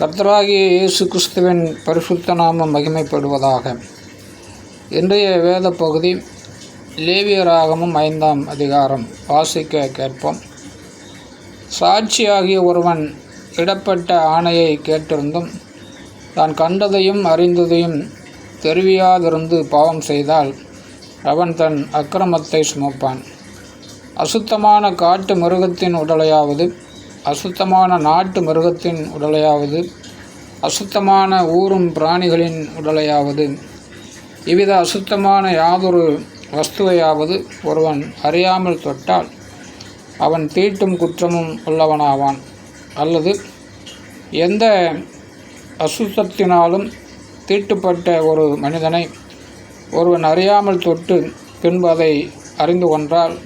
கர்த்தராகிய இயேசு கிறிஸ்துவின் பரிசுத்த நாமம் மகிமைப்படுவதாக. இன்றைய வேத பகுதி லேவியராகமும் ஐந்தாம் அதிகாரம். வாசிக்க கேட்போம். சாட்சியாகிய ஒருவன் இடப்பட்ட ஆணையை கேட்டிருந்தும் தான் கண்டதையும் அறிந்ததையும் தெரிவியாதிருந்து பாவம் செய்தால் அவன் தன் அக்கிரமத்தை சுமப்பான். அசுத்தமான காட்டு மிருகத்தின் உடலையாவது அசுத்தமான நாட்டு மிருகத்தின் உடலையாவது அசுத்தமான ஊறும் பிராணிகளின் உடலையாவது இவ்வித அசுத்தமான யாதொரு வஸ்துவையாவது ஒருவன் அறியாமல் தொட்டால் அவன் தீட்டும் குற்றமும் உள்ளவனாவான். அல்லது எந்த அசுத்தத்தினாலும் தீட்டுப்பட்ட ஒரு மனிதனை ஒருவன் அறியாமல் தொட்டு பின்பு அதை அறிந்து கொண்டால்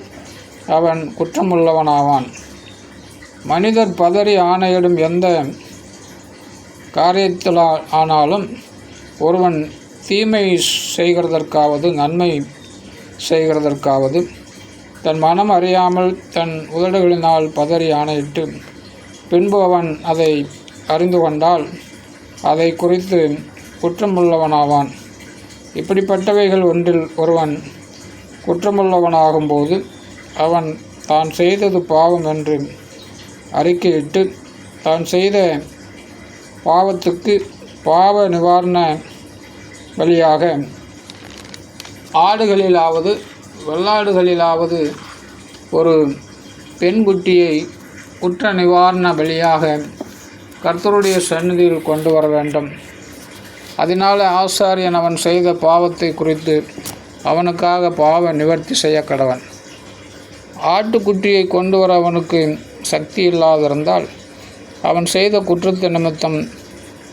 அவன் குற்றமுள்ளவனாவான். மனிதர் பதறி ஆணையிடும் எந்த காரியத்தில் ஆனாலும் ஒருவன் தீமை செய்கிறதற்காவது நன்மை செய்கிறதற்காவது தன் மனம் அறியாமல் தன் உதடுகளினால் பதறி ஆணையிட்டு பின்பு அவன் அதை அறிந்து கொண்டால் அதை குறித்து குற்றமுள்ளவனாவான். இப்படிப்பட்டவைகள் ஒன்றில் ஒருவன் குற்றமுள்ளவனாகும்போது அவன் தான் செய்தது பாவம் என்று அறிக்கையிட்டு தான் செய்த பாவத்துக்கு பாவ நிவாரண வழியாக ஆடுகளிலாவது வெள்ளாடுகளிலாவது ஒரு பெண்குட்டியை குற்ற நிவாரண பலியாக கர்த்தருடைய சந்நிதியில் கொண்டு வர வேண்டும். அதனால் ஆசாரியன் அவன் செய்த பாவத்தை குறித்து அவனுக்காக பாவ நிவர்த்தி செய்ய கடவன். ஆட்டுக்குட்டியை கொண்டு வர அவனுக்கு சக்தி இல்லாதிருந்தால் அவன் செய்த குற்றத்து நிமித்தம்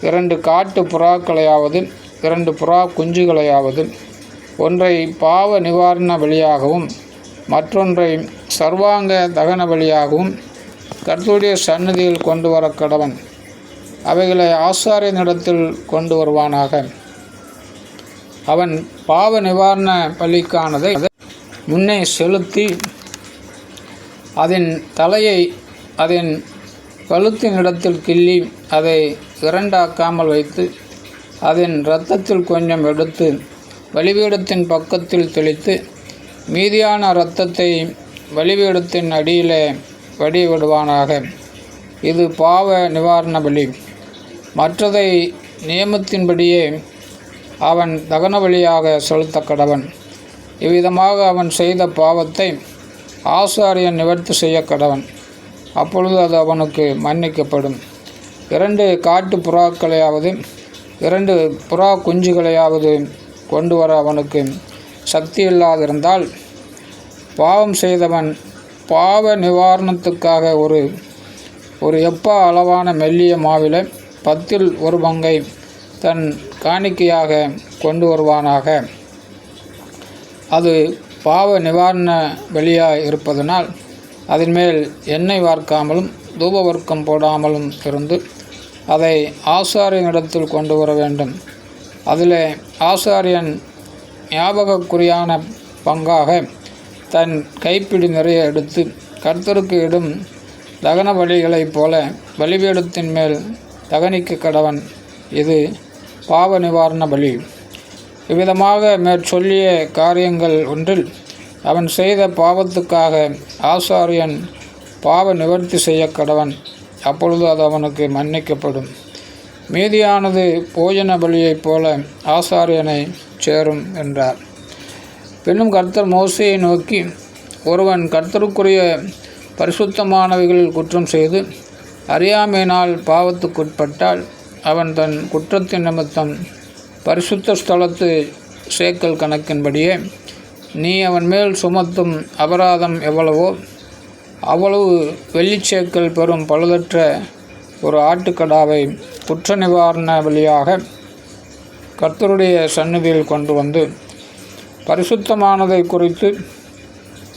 இரண்டு காட்டு புறாக்களையாவது இரண்டு புறா குஞ்சுகளையாவது ஒன்றை பாவ நிவாரண பலியாகவும் மற்றொன்றை சர்வாங்க தகன பலியாகவும் கர்த்தருடைய சந்நிதியில் கொண்டு வர கடவன். அவைகளை ஆசாரியனிடத்தில் கொண்டு வருவானாக அவன் பாவ நிவாரண பலிக்கானதை முன்னே செலுத்தி அதன் தலையை அதன் கழுத்தின் இடத்தில் கிள்ளி அதை இரண்டாக்காமல் வைத்து அதன் இரத்தத்தில் கொஞ்சம் எடுத்து வலிபீடத்தின் பக்கத்தில் தெளித்து மீதியான இரத்தத்தை வலிபீடத்தின் அடியிலே வடிவிடுவானாக. இது பாவ நிவாரண பலி. மற்றதை நியமத்தின்படியே அவன் தகன வழியாக செலுத்த கடவன் இவ்விதமாக அவன் செய்த பாவத்தை ஆசாரியன் நிவர்த்தி செய்ய கடவன் அப்பொழுது அது அவனுக்கு மன்னிக்கப்படும். இரண்டு காட்டு புறாக்களையாவது இரண்டு புறா குஞ்சுகளையாவது கொண்டு வர அவனுக்கு சக்தி இல்லாதிருந்தால் பாவம் செய்தவன் பாவ நிவாரணத்துக்காக ஒரு ஒரு எப்பா அளவான மெல்லிய மாவில பத்தில் ஒரு பங்கை தன் காணிக்கையாக கொண்டு வருவானாக. அது பாவ நிவாரண வழியாக இருப்பதனால் அதன் மேல் எண்ணெய் வார்க்காமலும் தூபவர்க்கம் போடாமலும் இருந்து அதை ஆசாரியனிடத்தில் கொண்டு வர வேண்டும். அதில் ஆசாரியன் ஞாபகக்குறியான பங்காக தன் கைப்பிடி நிறைய எடுத்து கர்த்தருக்கு இடும் தகன பலிகளைப் போல பலிபீடத்தின் மேல் தகனிக்கு கடவன். இது பாவ நிவாரண பலி. இவ்விதமாக மேற்சொல்லிய காரியங்கள் ஒன்றில் அவன் செய்த பாவத்துக்காக ஆசாரியன் பாவ நிவர்த்தி செய்ய கடவன். அப்பொழுது அது அவனுக்கு மன்னிக்கப்படும். மீதியானது போஜன பலியைப் போல ஆசாரியனை சேரும் என்றார். பின்னும் கர்த்தர் மோசையை நோக்கி ஒருவன் கர்த்தருக்குரிய பரிசுத்தமானவைகளில் குற்றம் செய்து அறியாமையினால் பாவத்துக்குட்பட்டால் அவன் தன் குற்றத்தின் நிமித்தம் பரிசுத்த ஸ்தலத்து சேக்கல் கணக்கின்படியே நீ அவன் மேல் சுமத்தும் அபராதம் எவ்வளவோ அவ்வளவு வெள்ளிச்சேக்கல் பெறும் பழுதற்ற ஒரு ஆட்டுக்கடாவை குற்ற நிவாரண வழியாக கர்த்தருடைய சந்நிதியில் கொண்டு வந்து பரிசுத்தமானதை குறித்து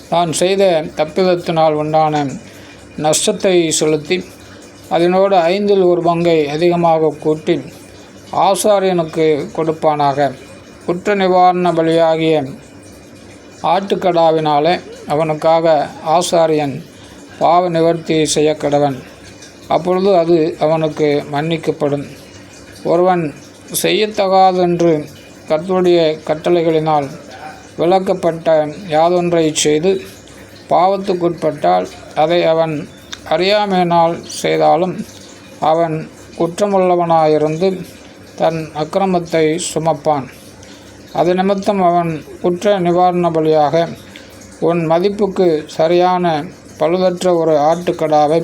தான் செய்த தப்பிதத்தினால் உண்டான நஷ்டத்தை செலுத்தி அதனோடு ஐந்தில் ஒரு பங்கை அதிகமாக கூட்டி ஆசாரியனுக்கு கொடுப்பானாக. குற்ற நிவாரண பலியாகிய ஆட்டுக்கடாவினாலே அவனுக்காக ஆசாரியன் பாவ நிவர்த்தி செய்ய கடவன். அப்பொழுது அது அவனுக்கு மன்னிக்கப்படும். ஒருவன் செய்யத்தகாதென்று கர்த்தருடைய கட்டளைகளினால் விளக்கப்பட்ட யாதொன்றை செய்து பாவத்துக்குட்பட்டால் அதை அவன் அறியாமையினால் செய்தாலும் அவன் குற்றமுள்ளவனாயிருந்து தன் அக்கிரமத்தை சுமப்பான். அது நிமித்தம் அவன் குற்ற நிவாரண பலியாக உன் மதிப்புக்கு சரியான பழுதற்ற ஒரு ஆட்டுக்கடாவை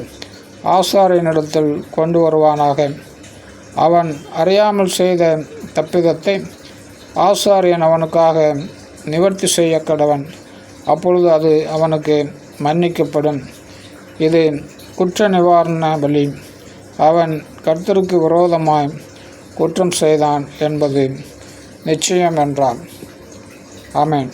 ஆசாரியனிடத்தில் கொண்டு வருவானாக. அவன் அறியாமல் செய்த தப்பிதத்தை ஆசாரியன் அவனுக்காக நிவர்த்தி செய்ய கடவன். அப்பொழுது அது அவனுக்கு மன்னிக்கப்படும். இது குற்ற நிவாரண பலி அவன் கர்த்தருக்கு விரோதமாய் குற்றம் செய்தான் என்பது நிச்சயம் என்றான். ஆமேன்.